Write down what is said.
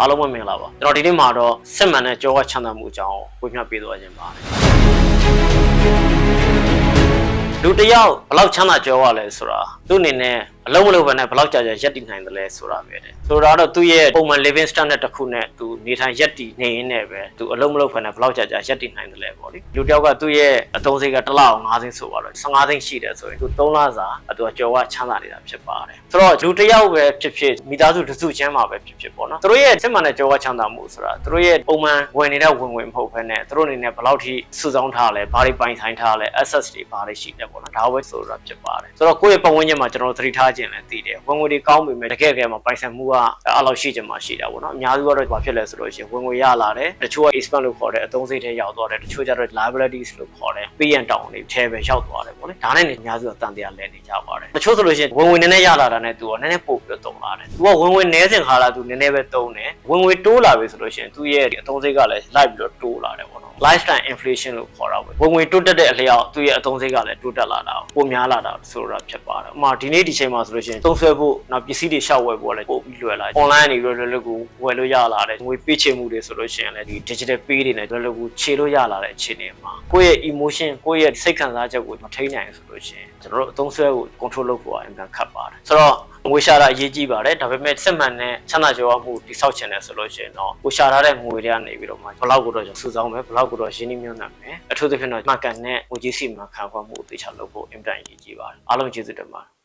အားလုံးပဲမင်္ဂလာပါကျွန်တော်ဒီနေ့မှာတော့စစ်မှန်တဲ့ကြောကချမ်းသာမှုအကြောင်းကိုဝေမျှပေးသွားခြင်းပါတယ်လူတစ်ယောက်ဘယ်လောက်ချမ်းသာကြောရလဲဆိုတာသူ့အနေနဲ့ အလုံးမလုံးပဲနဲ့ဘယ်လောက်ကြာကြာရက်တည်နိုင်တယ်လဲဆိုတာပဲတဲ့ဆိုတော့တော့သူ့ရဲ့ပုံမှန် living standard တစ်ခုနဲ့သူနေထိုင်ရက်တည်နေရင်းနဲ့ပဲသူအလုံးမလုံးပဲနဲ့ဘယ်လောက်ကြာကြာရက်တည်နိုင်တယ်လဲပေါ့လေလူတစ်ယောက်ကသူ့ရဲ့အသုံးစိတ်ကတစ်လအောင်9သိန်းဆိုပါတော့15သိန်းရှိတယ်ဆိုရင်သူ3လစာသူကကြောကချမ်းသာနေတာဖြစ်ပါတယ်ဆိုတော့လူတစ်ယောက်ပဲဖြစ်ဖြစ်မိသားစုတစ်စုချင်းမှာပဲဖြစ်ဖြစ်ပေါ့နော်သူတို့ရဲ့စစ်မှန်တဲ့ကြောကချမ်းသာမှုဆိုတာသူတို့ရဲ့ပုံမှန်ဝင်နေတဲ့ဝင်ဝင်မဟုတ်ဘဲနဲ့သူတို့အနေနဲ့ဘယ်လောက်ထိစုဆောင်းထားလဲဘာတွေပိုင်ဆိုင်ထားလဲ access တွေဘာတွေရှိတယ်ပေါ့နော်ဒါပဲဆိုတာဖြစ်ပါတယ်ဆိုတော့ကိုယ့်ရဲ့ပတ်ဝန်းကျင်မှာကျွန်တော်သတိထားခြင်းလည်းသိတယ်ဝင်ငွေတွေကောင်းပေမဲ့တကယ်တကယ်မှာပိုင်ဆိုင်မှုကအဲ့လောက်ရှိချင်မှရှိတာပေါ့နော်အများစုကတော့ဘာဖြစ်လဲဆိုလို့ရှိရင်ဝင်ငွေရလာတယ်တချို့က expand လို့ခေါ်တယ်အသုံးစိတ်ထဲရောက်သွားတယ်တချို့ကျတော့ liabilities လို့ခေါ်တယ် pay and down တွေထဲပဲရောက်သွားတယ်ပေါ့လေဒါနဲ့နေအများစုကတန်တရားလဲနေကြပါတယ်တချို့ဆိုလို့ရှိရင်ဝင်ငွေနည်းနည်းရလာတာနဲ့သူကနည်းနည်းပို့ပြီးတော့တုံလာတယ်သူကဝင်ငွေနည်းစင်ခါလာသူနည်းနည်းပဲတုံတယ်ဝင်ငွေတိုးလာပြီဆိုလို့ရှိရင်သူ့ရဲ့အသုံးစိတ်ကလည်းလိုက်ပြီးတော့တိုးလာတယ်ပေါ့နော် lifetime inflation လို့ခေါ်တာပဲဝင်ငွေတိုးတက်တဲ့အလျောက်သူ့ရဲ့အသုံးစိတ်ကလည်းတိုးတက်လာတာပိုများလာတာဆိုတာဖြစ်ပါတယ်။ဥပမာဒီနေ့ဒီချိန်မှာဆိုလို့ရှိရင်သုံးဆွဲဖို့နောက်ပစ္စည်းတွေရှောက်ဝယ်ဖို့လည်းပိုပြီးလွယ်လာတယ်။ online နေပြီးတော့လွယ်လွယ်ကူဝယ်လို့ရလာတယ်။ငွေပေးချေမှုတွေဆိုလို့ရှိရင်လည်းဒီ digital pay တွေနဲ့လွယ်လွယ်ကူခြေလို့ရလာတဲ့အခြေအနေမှာကိုယ့်ရဲ့ emotion ကိုယ့်ရဲ့စိတ်ခံစားချက်ကိုမထိန်းနိုင်ဆိုလို့ရှိရင်ကျွန်တော်တို့အသုံးဆွဲကို control လုပ်ဖို့အင်ကန်ခတ်ပါတယ်။ဆိုတော့ငွေရှာတာအရေးကြီးပါတယ်ဒါပေမဲ့စစ်မှန်တဲ့ချမ်းသာကြွယ်ဝမှုတိဆောက်ချင်တယ်ဆိုလို့ရှိရင်တော့ကိုရှာထားတဲ့ငွေတွေကနေပြီးတော့မှဘလောက်ကိုတော့စုဆောင်းမယ်ဘလောက်ကိုတော့ရင်းနှီးမြှုပ်နှံမယ်အထူးသဖြင့်တော့မှတ်ကန်တဲ့ငွေကြီးစီမံခန့်ခွဲမှုအသေးချာလုပ်ဖို့အင်တာအရေးကြီးပါတယ်အားလုံးကျေးဇူးတင်ပါတယ်